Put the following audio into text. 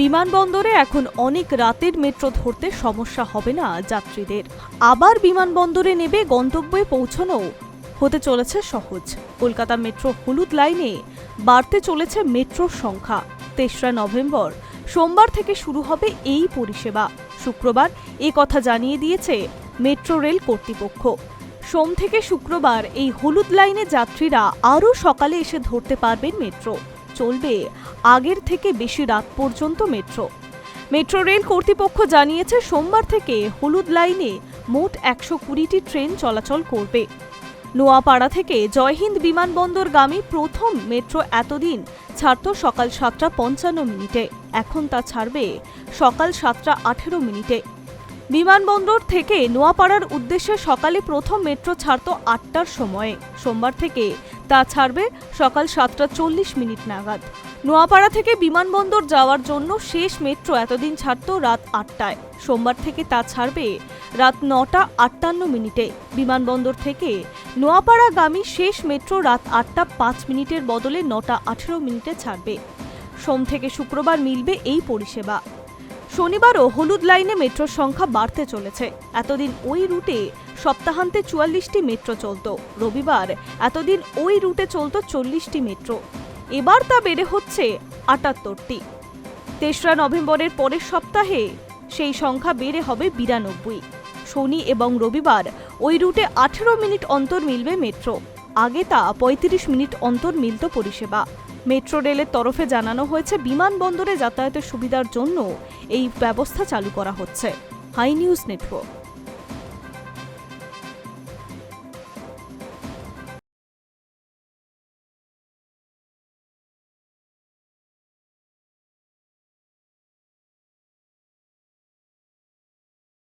বিমানবন্দরে এখন অনেক রাতের মেট্রো ধরতে সমস্যা হবে না যাত্রীদের। আবার বিমানবন্দরে নেবে গন্তব্যে পৌঁছানো হতে চলেছে সহজ। কলকাতা মেট্রো হলুদ লাইনে বাড়তে চলেছে মেট্রোর সংখ্যা। তেসরা নভেম্বর, সোমবার থেকে শুরু হবে এই পরিষেবা। শুক্রবার এ কথা জানিয়ে দিয়েছে মেট্রো রেল কর্তৃপক্ষ। সোম থেকে শুক্রবার এই হলুদ লাইনে যাত্রীরা আরও সকালে এসে ধরতে পারবেন মেট্রো। চলবে আগের থেকে বেশি রাত পর্যন্ত মেট্রো। মেট্রো রেল কর্তৃপক্ষ জানিয়েছে, সোমবার থেকে হলুদ লাইনে মোট একশো কুড়িটি ট্রেন চলাচল করবে। নোয়াপাড়া থেকে জয়হিন্দ বিমানবন্দরগামী প্রথম মেট্রো এতদিন ছাড়ত সকাল সাতটা পঞ্চান্ন মিনিটে, এখন তা ছাড়বে সকাল সাতটা আঠেরো মিনিটে। বিমানবন্দর থেকে নোয়াপাড়ার উদ্দেশ্যে সকালে প্রথম মেট্রো ছাড়ত আটটার সময়ে, সোমবার থেকে তা ছাড়বে সকাল সাতটা চল্লিশ মিনিট নাগাদ। নোয়াপাড়া থেকে বিমানবন্দর যাওয়ার জন্য শেষ মেট্রো এতদিন ছাড়ত রাত আটটায়। সোমবার থেকে তা ছাড়বে রাত নটা আটান্ন মিনিটে। বিমানবন্দর থেকে নোয়াপাড়াগামী শেষ মেট্রো রাত আটটা পাঁচ মিনিটের বদলে নটা আঠেরো মিনিটে ছাড়বে। সোম থেকে শুক্রবার মিলবে এই পরিষেবা। শনিবারও হলুদ লাইনে মেট্রোর সংখ্যা বাড়তে চলেছে। এতদিন ওই রুটে সপ্তাহান্তে চুয়াল্লিশটি মেট্রো চলত। রবিবার এতদিন ওই রুটে চলত চল্লিশটি মেট্রো। এবার তা বেড়ে হচ্ছে আটাত্তরটি। তেসরা নভেম্বরের পরের সপ্তাহে সেই সংখ্যা বেড়ে হবে বিরানব্বই। শনি এবং রবিবার ওই রুটে আঠেরো মিনিট অন্তর মিলবে মেট্রো। আগে তা পঁয়ত্রিশ মিনিট অন্তর মিলত পরিষেবা। মেট্রো রেলের তরফে জানানো হয়েছে, বিমানবন্দরে যাতায়াতের সুবিধার জন্য এই ব্যবস্থা চালু করা হচ্ছে। Hi news network.